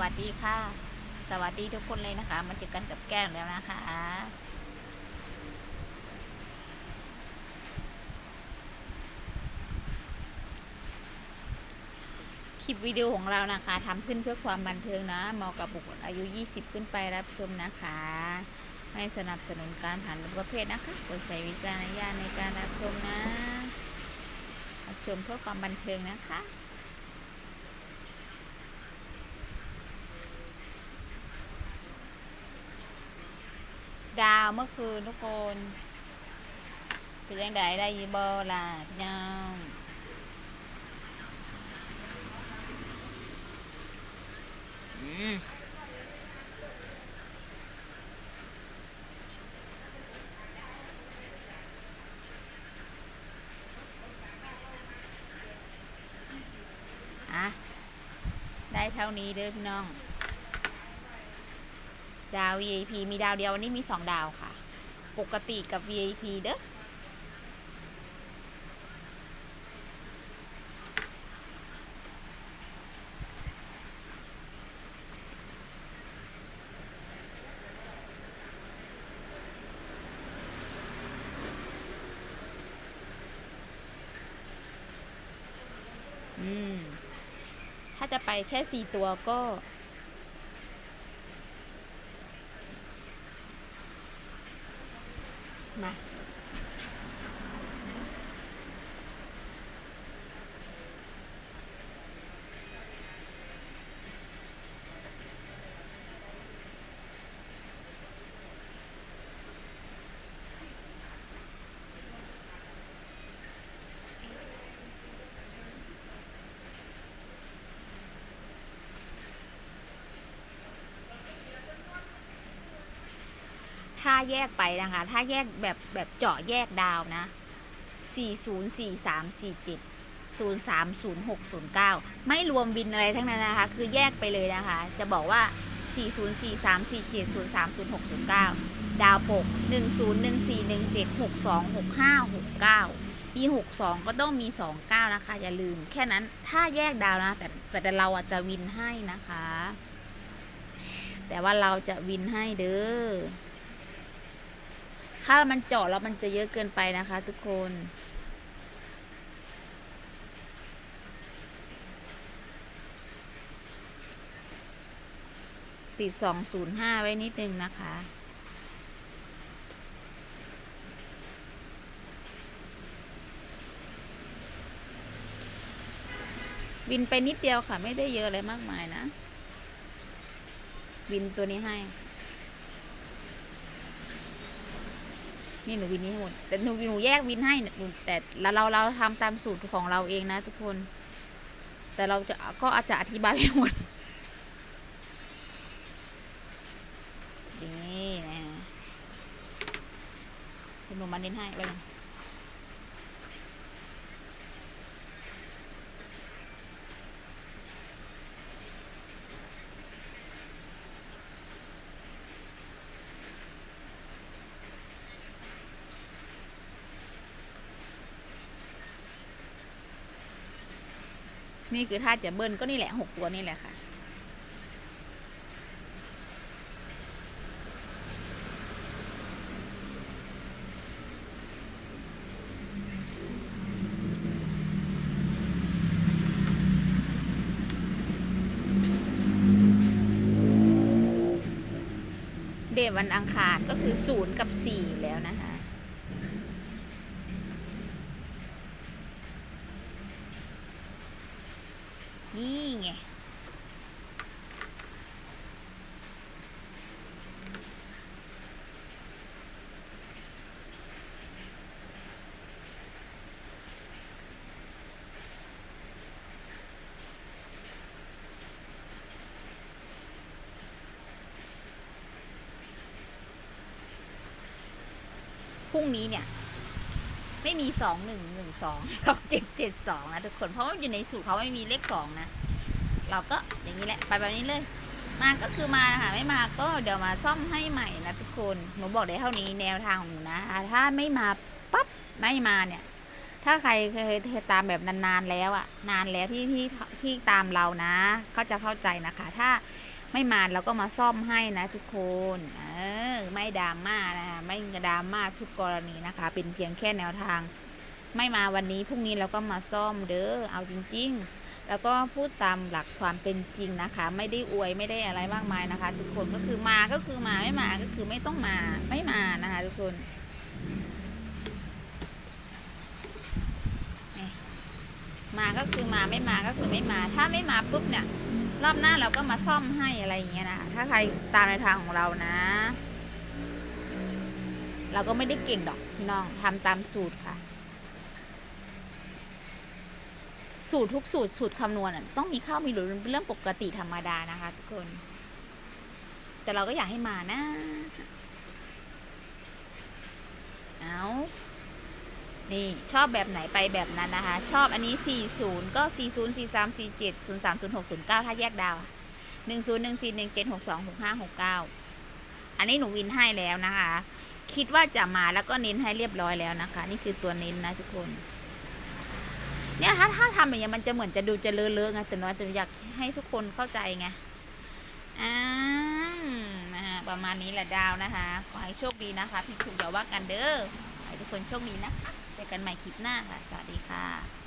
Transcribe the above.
วัสดีค่ะ สวัสดีทุกคนเลยนะคะ มาเจอกันกับแก้มแล้วนะคะคลิปวิดีโอของเรานะคะทำขึ้นเพื่อความบันเทิงนะเหมาะกับบุคคลอายุ 20 ขึ้นไปรับชมนะคะ ไม่สนับสนุนการผ่านประเภทนะคะโปรดใช้วิจารณญาณในการรับชมนะรับชมเพื่อความบันเทิงนะคะ ดาวเมื่อคืนทุกคนเป็นยังไงได้ยีบอล่ะพี่น้องอืมอะได้เท่านี้เด้อพี่น้อง ดาว VIP มีดาวเดียววันนี้มี 2 ดาวค่ะ ปกติกับ VIP เด้ออืมถ้าจะไปแค่ 4 ตัวก็ มา ถ้าแยกไปนะคะ ถ้าแยกแบบแบบเจาะแยกดาวนะ 40 43 47 03 06 09 ไม่รวมวินอะไรทั้งนั้นนะคะ คือแยกไปเลยนะคะ จะบอกว่า 40 43 47 03 06 09 ดาวปก 10 14 17 62 65 69 มี 62 ก็ต้องมี 29 นะคะ อย่าลืมแค่นั้นถ้าแยกดาวนะ แต่แต่เราอาจจะวินให้นะคะ แต่ว่าเราจะวินให้เด้อ ถ้ามันเจาะแล้วมันจะเยอะเกินไปนะคะ ทุกคนติด 205 ไว้นิดนึงนะคะวินไปนิดเดียวค่ะ ไม่ได้เยอะอะไรมากมายนะวินตัวนี้ให้ นี่หนูวินนี้ให้หมดแต่หนูหนูแยกวินให้หนูแต่เราเราเราทำตามสูตรของเราเองนะทุกคน แต่เราจะก็อาจจะอธิบายไม่หมดนี่นะหนูมาเน้นให้ไปเลย นี่คือถ้าจะเบิ้ลก็นี่แหละหกตัวนี่แหละค่ะ เดวันอังคารก็คือศูนย์กับสี่แล้วนะคะ นี่ไงพรุ่งนี้เนี่ย ไม่มีสองหนึ่งหนึ่งสองสองเจ็ดเจ็ดสองนะทุกคนเพราะว่าอยู่ในสูตรเขาไม่มีเลขสองนะ เราก็อย่างนี้แหละไปแบบนี้เลย มาก็คือมานะคะไม่มาก็เดี๋ยวมาซ่อมให้ใหม่นะทุกคนหนูบอกได้เท่านี้แนวทางของหนูนะ ถ้าไม่มาปั๊บไม่มาเนี่ย ถ้าใครเคยตามแบบนานๆแล้วอะนานแล้วที่ที่ที่ตามเรานะเขาจะเข้าใจนะคะ ถ้าไม่มาเราก็มาซ่อมให้นะทุกคน ไม่ดราม่านะคะไม่ดราม่าทุกกรณีนะคะ เป็นเพียงแค่แนวทาง ไม่มาวันนี้พรุ่งนี้เราก็มาซ่อมเด้อเอาจริง ๆ แล้วก็พูดตามหลักความเป็นจริงนะคะ ไม่ได้อวยไม่ได้อะไรมากมายนะคะ ทุกคนก็คือมาก็คือมาไม่มาก็คือไม่ต้องมาไม่มานะคะ ทุกคนมาก็คือมาไม่มาก็คือไม่มา ถ้าไม่มาปุ๊บเนี่ย รอบหน้าเราก็มาซ่อมให้อะไรอย่างเงี้ยนะคะถ้าใครตามในทางของเรานะ เราก็ไม่ได้เก่งดอกพี่น้องทำตามสูตรค่ะ สูตรทุกสูตรสูตรคำนวณต้องมีข้าวมีหลุดเป็นเรื่องปกติธรรมดานะคะ ทุกคน แต่เราก็อยากให้มานะ เอานี่ ชอบแบบไหนไปแบบนั้นนะคะ ชอบอันนี้ 40 ก็ 40 43 47 03 06 09 ถ้าแยกดาว10 14 17 62 65 69 อันนี้หนูวินให้แล้วนะคะ คิดว่าจะมาแล้วก็เน้นให้เรียบร้อยแล้วนะคะ นี่คือตัวเน้นนะทุกคน เนี่ยถ้าถ้าทำอย่างเงี้ยมันจะเหมือนจะดูจะเลอะเลอะไงแต่น้อยแต่อยากให้ทุกคนเข้าใจไงอ่านะคะประมาณนี้แหละดาวนะคะขอให้โชคดีนะคะพี่ถูกอย่าว่ากันเด้อขอให้ทุกคนโชคดีนะคะเจอกันใหม่คลิปหน้าค่ะ สวัสดีค่ะ